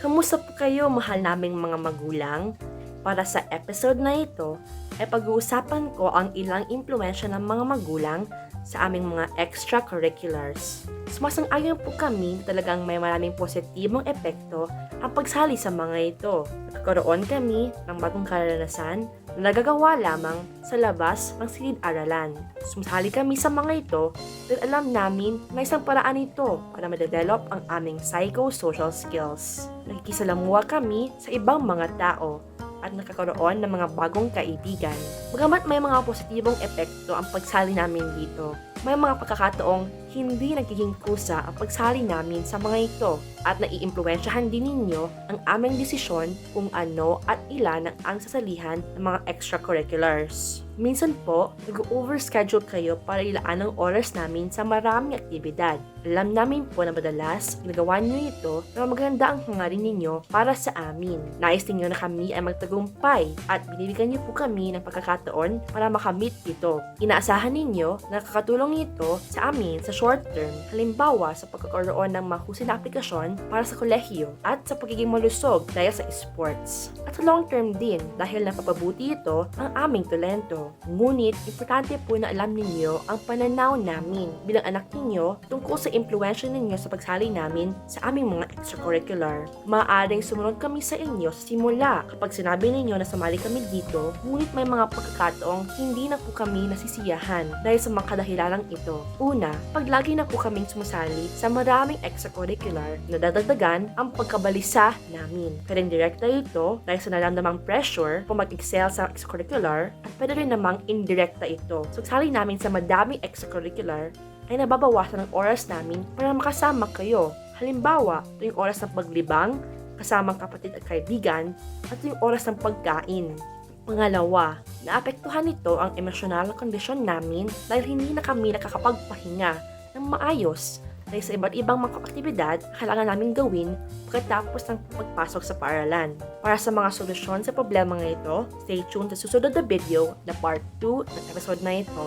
Kamusta po kayo, mahal naming mga magulang? Para sa episode na ito, ay pag-uusapan ko ang ilang impluensya ng mga magulang sa aming mga extracurriculars. Sumasang-ayon po kami talagang may maraming positibong epekto ang pagsali sa mga ito. Nagkaroon kami ng bagong karanasan na nagagawa lamang sa labas ng silid-aralan. Sumasali kami sa mga ito dahil alam namin na isang paraan ito para ma-develop ang aming psychosocial skills. Nakikisalamuha kami sa ibang mga tao at nakakaroon ng mga bagong kaibigan. Bagamat may mga positibong epekto ang pagsali namin dito, may mga pagkakataong hindi nagiging kusa ang pagsali namin sa mga ito at naiimpluwensyahan din ninyo ang aming desisyon kung ano at ilan ang sasalihan ng mga extracurriculars. Minsan po, nag-overschedule kayo para ilaan ang oras namin sa maraming aktibidad. Alam namin po na madalas ginagawa niyo ito na maganda ang hangarin ninyo para sa amin. Nais ninyo na kami ay magtagumpay at binibigyan niyo po kami ng pagkakataon para makamit ito. Inaasahan ninyo na nakakatulong ito sa amin sa short term, halimbawa sa pagkakaroon ng mahusay na aplikasyon para sa kolehiyo at sa pagiging malusog dahil sa sports. At sa long term din dahil napapabuti ito ang aming talento. Ngunit, importante po na alam ninyo ang pananaw namin bilang anak ninyo tungkol sa impluensya ninyo sa pagsali namin sa aming mga extracurricular. Maaaring sumunod kami sa inyo sa simula kapag sinabi ninyo na sumali kami dito, ngunit may mga pagkakataong hindi na po kami nasisiyahan dahil sa mga kadahilanang ito. Una, pag lagi na po kaming sumasali sa maraming extracurricular, nadadagdagan ang pagkabalisa namin. Pwedeng direkta ito dahil sa naramdamang pressure kung mag-excel sa extracurricular at pwede rin namang indirekta ito. So, sali namin sa madaming extracurricular ay nababawasan ang oras namin para makasama kayo. Halimbawa, ito yung oras ng paglibang, kasamang kapatid at kaibigan, at ito yung oras ng pagkain. Pangalawa, naapektuhan nito ang emosyonal na kondisyon namin dahil hindi na kami nakakapagpahinga ng maayos dahil sa iba't ibang mga aktibidad na kailangan namin gawin pagkatapos ng pagpasok sa paaralan. Para sa mga solusyon sa problema nga ito, stay tuned sa susunod na video na part 2 ng episode na ito.